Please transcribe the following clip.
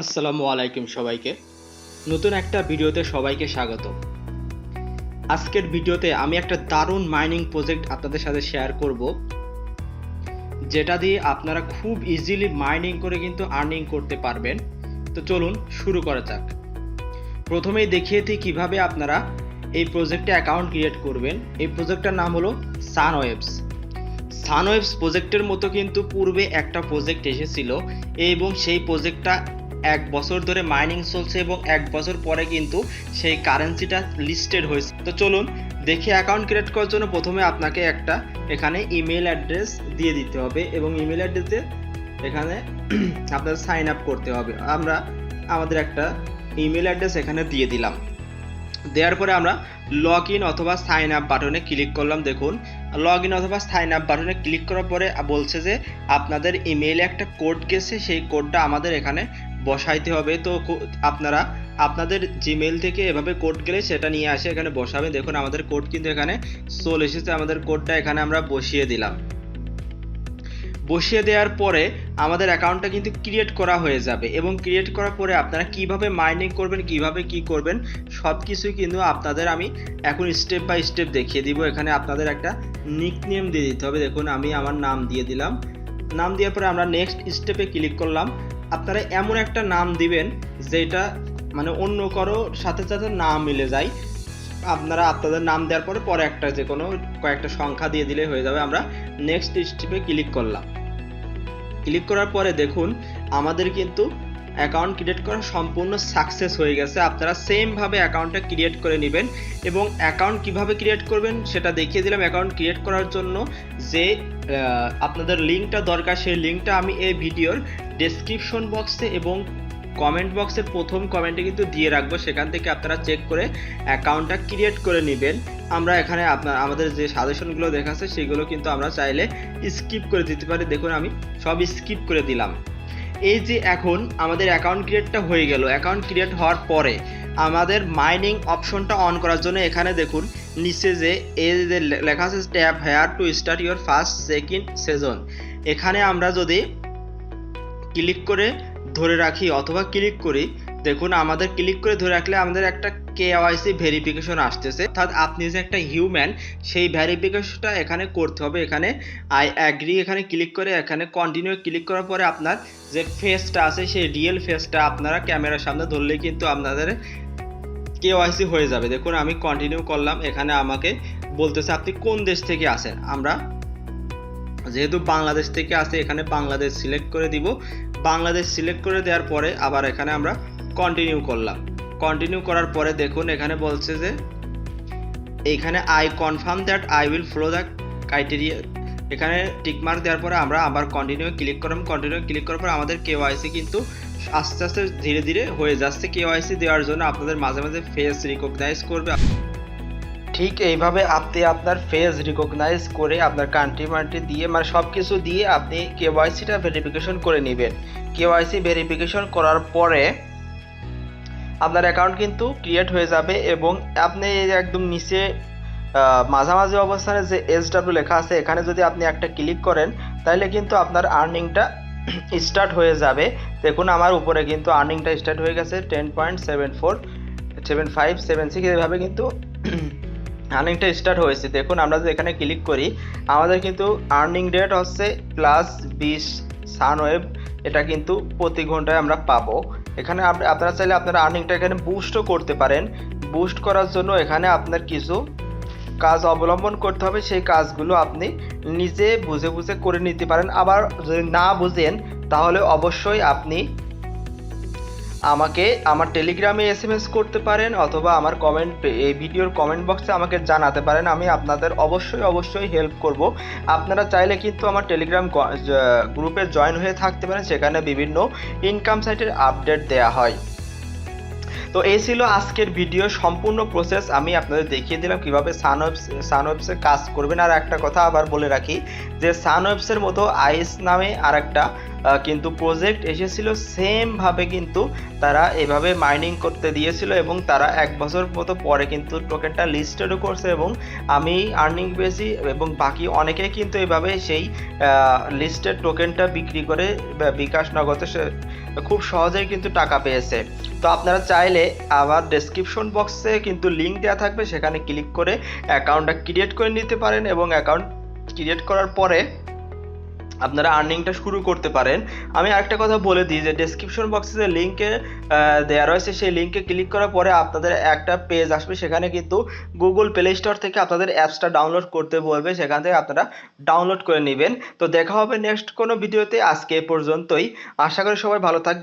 আসসালামু আলাইকুম সবাইকে। নতুন একটা ভিডিওতে সবাইকে স্বাগত। আজকের ভিডিওতে আমি একটা দারুণ মাইনিং প্রজেক্ট আপনাদের সাথে শেয়ার করব, যেটা দিয়ে আপনারা খুব ইজিলি মাইনিং করে কিন্তু আর্নিং করতে পারবেন। তো চলুন শুরু করা যাক। প্রথমেই দেখিয়ে দিই কীভাবে আপনারা এই প্রজেক্টে অ্যাকাউন্ট ক্রিয়েট করবেন। এই প্রজেক্টটার নাম হলো সানওয়েবস সানওয়েবস প্রজেক্টের মতো কিন্তু পূর্বে একটা প্রজেক্ট এসেছিল এবং সেই প্রজেক্টটা এক বছর ধরে মাইনিং চলছে এবং এক বছর পরে কিন্তু সেই কারেন্সিটা লিস্টেড হয়েছে। তো চলুন দেখে অ্যাকাউন্ট ক্রিয়েট করার জন্য প্রথমে আপনাকে একটা এখানে ইমেল অ্যাড্রেস দিয়ে দিতে হবে এবং ইমেল অ্যাড্রেসে এখানে আপনার সাইন আপ করতে হবে। আমরা আমাদের একটা ইমেল অ্যাড্রেস এখানে দিয়ে দিলাম। দেওয়ার পরে আমরা লগ ইন অথবা সাইন আপ বাটনে ক্লিক করলাম। দেখুন লগ ইন অথবা সাইন আপ বাটনে ক্লিক করার পরে বলছে যে আপনাদের ইমেইলে একটা কোড গেছে। সেই কোডটা আমাদের এখানে বসাইতে হবে। তো আপনারা, আপনাদের জিমেল থেকে এভাবে কোড গেলে সেটা নিয়ে আসে, এখানে বসাবে দেখুন, আমাদের কোড কিন্তু এখানে চলে এসেছে। আমাদের কোডটা এখানে আমরা বসিয়ে দিলাম। বসিয়ে দেওয়ার পরে আমাদের অ্যাকাউন্টটা কিন্তু ক্রিয়েট করা হয়ে যাবে এবং ক্রিয়েট করার পরে আপনারা কীভাবে মাইনিং করবেন, কীভাবে কি করবেন সব কিছুই কিন্তু আপনাদের আমি এখন স্টেপ বাই স্টেপ দেখিয়ে দিব। এখানে আপনাদের একটা নিক নেম দিয়ে দিতে হবে। দেখুন, আমি আমার নাম দিয়ে দিলাম। নাম দেওয়ার পরে আমরা নেক্সট স্টেপে ক্লিক করলাম। আপনারা এমন একটা নাম দিবেন যেটা মানে অন্য কারও সাথে সাথে না মিলে যায়। আপনারা আপনাদের নাম দেওয়ার পরে পরে একটা যে কোনো কয়েকটা সংখ্যা দিয়ে দিলে হয়ে যাবে। আমরা নেক্সট স্টেপে ক্লিক করলাম। ক্লিক করার পরে দেখুন, আমাদের কিন্তু অ্যাকাউন্ট ক্রিয়েট করা সম্পূর্ণ সাকসেস হয়ে গেছে। আপনারা সেমভাবে অ্যাকাউন্টটা ক্রিয়েট করে নেবেন এবং অ্যাকাউন্ট কীভাবে ক্রিয়েট করবেন সেটা দেখিয়ে দিলাম অ্যাকাউন্ট ক্রিয়েট করার জন্য। যে আপনাদের লিঙ্কটা দরকার, সেই লিঙ্কটা আমি এই ভিডিওর ডেসক্রিপশন বক্সে এবং কমেন্ট বক্সের প্রথম কমেন্টে কিন্তু দিয়ে রাখব। সেখান থেকে আপনারা চেক করে অ্যাকাউন্টটা ক্রিয়েট করে নেবেন। আমরা এখানে আপনার, আমাদের যে সাজেশনগুলো দেখাচ্ছে, সেগুলো কিন্তু আমরা চাইলে স্কিপ করে দিতে পারি। দেখুন, আমি সব স্কিপ করে দিলাম। এই যে এখন আমাদের অ্যাকাউন্ট ক্রিয়েটটা হয়ে গেল অ্যাকাউন্ট ক্রিয়েট হওয়ার পরে আমাদের মাইনিং অপশনটা অন করার জন্য এখানে দেখুন, নিচে যে এই যে লেখা আছে tap here to start your first second session এখানে আমরা যদি ক্লিক করে ধরে রাখি অথবা ক্লিক করি দেখুন, আমাদের ক্লিক করে ধরে রাখলে আমাদের একটা কেওয়াইসি ভেরিফিকেশন আসতেছে। অর্থাৎ আপনি যে একটা হিউম্যান সেই ভেরিফিকেশনটা এখানে করতে হবে। এখানে আই অ্যাগ্রি এখানে ক্লিক করে, এখানে কন্টিনিউ ক্লিক করার পরে আপনার যে ফেসটা আছে, সেই রিয়েল ফেসটা আপনারা ক্যামেরার সামনে ধরলে কিন্তু আপনাদের কেওয়াইসি হয়ে যাবে। দেখুন, আমি কন্টিনিউ করলাম। এখানে আমাকে বলতেছে, আপনি কোন দেশ থেকে আসেন? আমরা যেহেতু বাংলাদেশ থেকে আসে, এখানে বাংলাদেশ সিলেক্ট করে দিব। বাংলাদেশ সিলেক্ট করে দেওয়ার পরে আবার এখানে আমরা কন্টিনিউ করলাম। কন্টিনিউ করার পরে দেখুন, এখানে বলছে যে, এখানে I confirm that I will follow the criteria এখানে টিকমার্ক দেওয়ার পরে আমরা আবার কন্টিনিউ ক্লিক করলাম। কন্টিনিউ ক্লিক করার পর আমাদের কেওয়াইসি কিন্তু আস্তে আস্তে ধীরে ধীরে হয়ে যাচ্ছে। কেওয়াইসি দেওয়ার জন্য আপনাদের মাঝে মাঝে ফেস রিকগনাইজ করবে। ঠিক এইভাবে আপনি আপনার ফেস রিকগনাইজ করে আপনার কান্ট্রি মান্ট্রি দিয়ে মানে সব কিছু দিয়ে আপনি কেওয়াইসিটা ভেরিফিকেশন করে নেবেন। কেওয়াইসি ভেরিফিকেশন করার পরে আপনার অ্যাকাউন্ট কিন্তু ক্রিয়েট হয়ে যাবে এবং আপনি একদম নিচে মাঝামাঝি অবস্থানে যে এস ডাব্লিউ লেখা আছে, এখানে যদি আপনি একটা ক্লিক করেন, তাহলে কিন্তু আপনার আর্নিংটা স্টার্ট হয়ে যাবে। দেখুন, আমার উপরে কিন্তু আর্নিংটা স্টার্ট হয়ে গেছে ten point seven four seven five seven six এভাবে কিন্তু আর্নিংটা স্টার্ট হয়েছে। দেখুন, আমরা যদি এখানে ক্লিক করি, আমাদের কিন্তু আর্নিং রেট হচ্ছে প্লাস বিশ সানওয়েভ এটা কিন্তু প্রতি ঘন্টায় আমরা পাবো। এখানে আপ- আপনারা চাইলে আপনারা আর্নিংটা এখানে বুস্টও করতে পারেন। বুস্ট করার জন্য এখানে আপনার কিছু কাজ অবলম্বন করতে হবে। সেই কাজগুলো আপনি নিজে বুঝে বুঝে করে নিতে পারেন। আবার যদি না বুঝেন, তাহলে অবশ্যই আপনি আমাকে আমার টেলিগ্রামে এস এম এস করতে পারেন অথবা আমার কমেন্ট এই ভিডিওর কমেন্ট বক্সে আমাকে জানাতে পারেন। আমি আপনাদের অবশ্যই অবশ্যই হেল্প করব। আপনারা চাইলে কিন্তু আমার টেলিগ্রাম গ্রুপে জয়েন হয়ে থাকতে পারেন, সেখানে বিভিন্ন ইনকাম সাইটের আপডেট দেওয়া হয়। তো এই ছিল আজকের ভিডিও সম্পূর্ণ প্রসেস আমি আপনাদের দেখিয়ে দিলাম কীভাবে সানওয়েবস সানওয়েবসে কাজ করবেন। আর একটা কথা আবার বলে রাখি যে সান সানওয়েবসের মতো আইস নামে আর একটা কিন্তু প্রজেক্ট এসেছিল সেম ভাবে কিন্তু তারা এভাবে মাইনিং করতে দিয়েছিল এবং তারা এক বছর মতো পরে কিন্তু টোকেনটা লিস্টেডও করছে এবং আমি আর্নিং পেয়েছি এবং বাকি অনেকে কিন্তু এভাবে সেই লিস্টেড টোকেনটা বিক্রি করে বিকাশ নগদে খুব সহজেই কিন্তু টাকা পেয়েছে। তো আপনারা চাইলে আবার ডেসক্রিপশন বক্সে কিন্তু লিঙ্ক দেওয়া থাকবে, সেখানে ক্লিক করে অ্যাকাউন্টটা ক্রিয়েট করে নিতে পারেন এবং অ্যাকাউন্ট ক্রিয়েট করার পরে আপনারা আর্নিংটা শুরু করতে পারেন। আমি আরেকটা কথা বলে দিই যে ডেসক্রিপশন বক্সে যে লিঙ্কে দেওয়া রয়েছে, সেই লিঙ্কে ক্লিক করার পরে আপনাদের একটা পেজ আসবে। সেখানে কিন্তু গুগল প্লে স্টোর থেকে আপনাদের অ্যাপসটা ডাউনলোড করতে বলবে। সেখান থেকে আপনারা ডাউনলোড করে নেবেন। তো দেখা হবে নেক্সট কোনো ভিডিওতে আজকে এ পর্যন্তই। আশা করি সবাই ভালো থাকবে